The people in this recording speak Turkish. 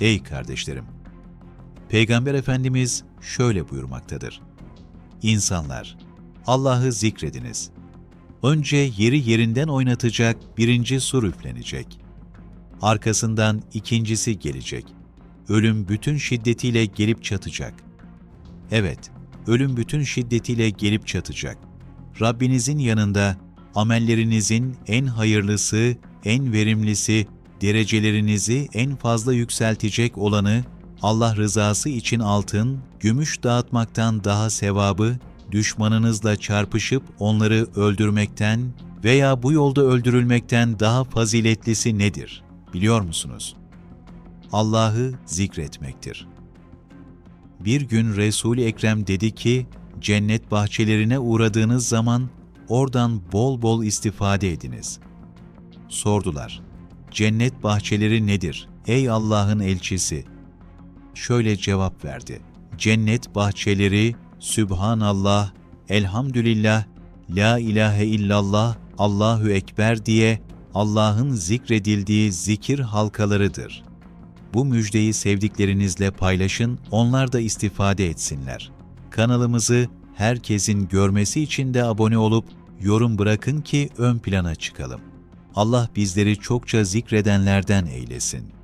Ey kardeşlerim! Peygamber Efendimiz şöyle buyurmaktadır. İnsanlar, Allah'ı zikrediniz. Önce yeri yerinden oynatacak birinci sur üflenecek. Arkasından ikincisi gelecek. Ölüm bütün şiddetiyle gelip çatacak. Evet, ölüm bütün şiddetiyle gelip çatacak. Rabbinizin yanında amellerinizin en hayırlısı, en verimlisi, derecelerinizi en fazla yükseltecek olanı, Allah rızası için altın, gümüş dağıtmaktan daha sevabı, düşmanınızla çarpışıp onları öldürmekten veya bu yolda öldürülmekten daha faziletlisi nedir? Biliyor musunuz? Allah'ı zikretmektir. Bir gün Resul-i Ekrem dedi ki, cennet bahçelerine uğradığınız zaman oradan bol bol istifade ediniz. Sordular, cennet bahçeleri nedir ey Allah'ın elçisi? Şöyle cevap verdi, cennet bahçeleri, Sübhanallah, Elhamdülillah, La ilahe illallah, Allahu Ekber diye Allah'ın zikredildiği zikir halkalarıdır. Bu müjdeyi sevdiklerinizle paylaşın, onlar da istifade etsinler. Kanalımızı herkesin görmesi için de abone olup yorum bırakın ki ön plana çıkalım. Allah bizleri çokça zikredenlerden eylesin.